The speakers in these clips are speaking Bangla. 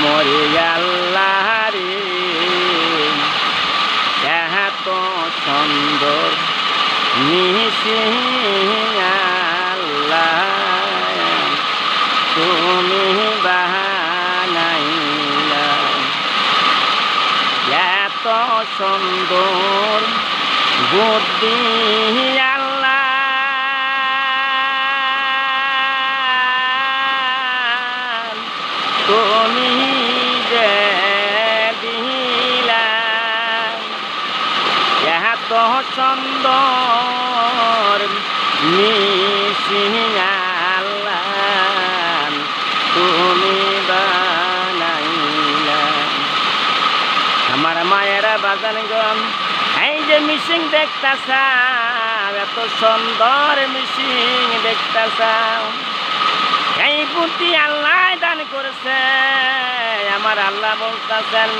মরে আল্লাহ এত সুন্দর আল্লাহ। তুমি বাহানাইলা এত সুন্দর বুদ্ধি আল্লাহ। তুমি যে দিলা এত সুন্দর মিশিং আল্লাহ তুমি বানাইলা। আমার মায়েরা বাজান গম এই যে মিশিং দেখতাছাও, এত সুন্দর মিশিং দেখতাছাও। এই বুদ্ধি আল্লাহ দান করেছে, আমার আল্লাহ বলতেছেন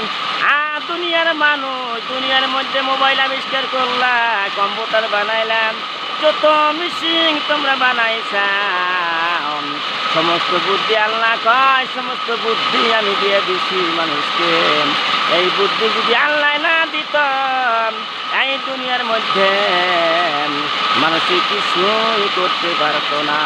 আ দুনিয়ার মানুষ, দুনিয়ার মধ্যে মোবাইল আবিষ্কার করলা, কম্পিউটার বানাইলাম, যত মিশিং তোমরা বানাইছাও সমস্ত বুদ্ধি আল্লাহ কয়, সমস্ত বুদ্ধি আমি দিয়ে দিছি মানুষকে। এই বুদ্ধি যদি আল্লাহ না দিত এই দুনিয়ার মধ্যে মানুষ কিছুই করতে পারতো না।